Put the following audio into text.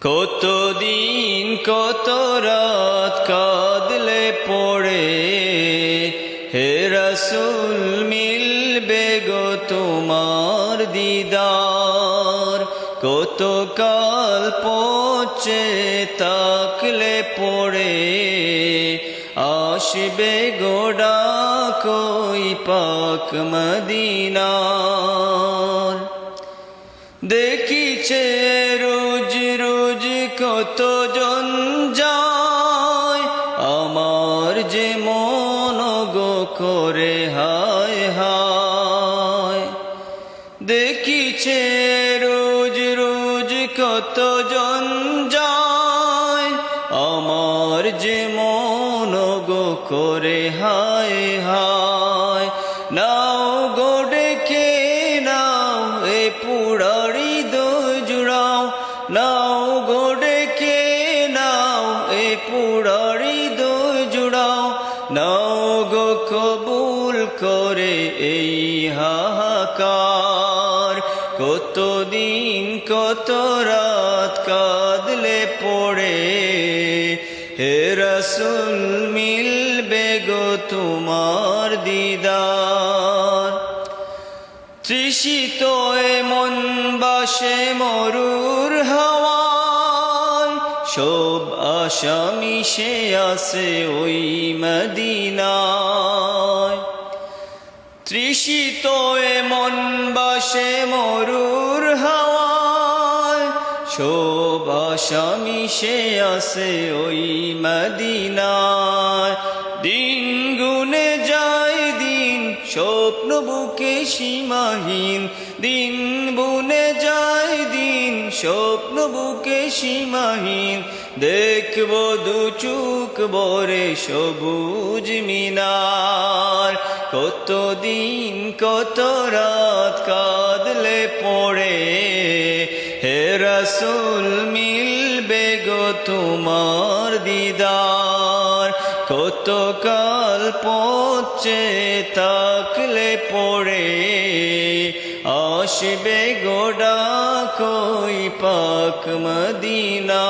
কতদিন কত রাত কাঁদলে পড়ে? হে রসুল, মিলবে গো তোমার দিদার। কত কাল পচে তাকলে পড়ে? আসবে গোডা কই পাক মদিনার। দেখিছে কত জন যায়, আমার যে মন গো করে হায় হায়। দেখিছে রোজ রোজ কত জন যায়, আমার যে মন গো করে হায় হায়। নাও গো ডেকে, নাও এ পুরারি দো জুড়াও নাও গো পুরারি দো জুড়াও নাও গো কবুল করে এই হাহাকার। কতদিন কত রাত কাঁদলে পড়ে, হে রসুল মিলবে গো তোমার দিদার। তৃষিত মন বাসে মরুর হাওয়ায় সব আশা মিশে আসে ওই মদিনায়। তৃষিত এ মন বাসে মরুর হাওয়ায়। সব আশা মিশে আসে ওই মদিনায়। দিন গুনে যায় দিন, স্বপ্ন বুকে সীমাহীন। দিন বুনে যায় স্বপ্ন বুকে সীমাহীন, দেখব দু চুক বরে সবুজ মিনার। কত দিন কত রাত কাঁদলে পড়ে, হে রসুল, মিলবে গো তোমার দিদার। কত কাল পচে তাকলে পড়ে, আসবে গোডা কই পাক মদিনা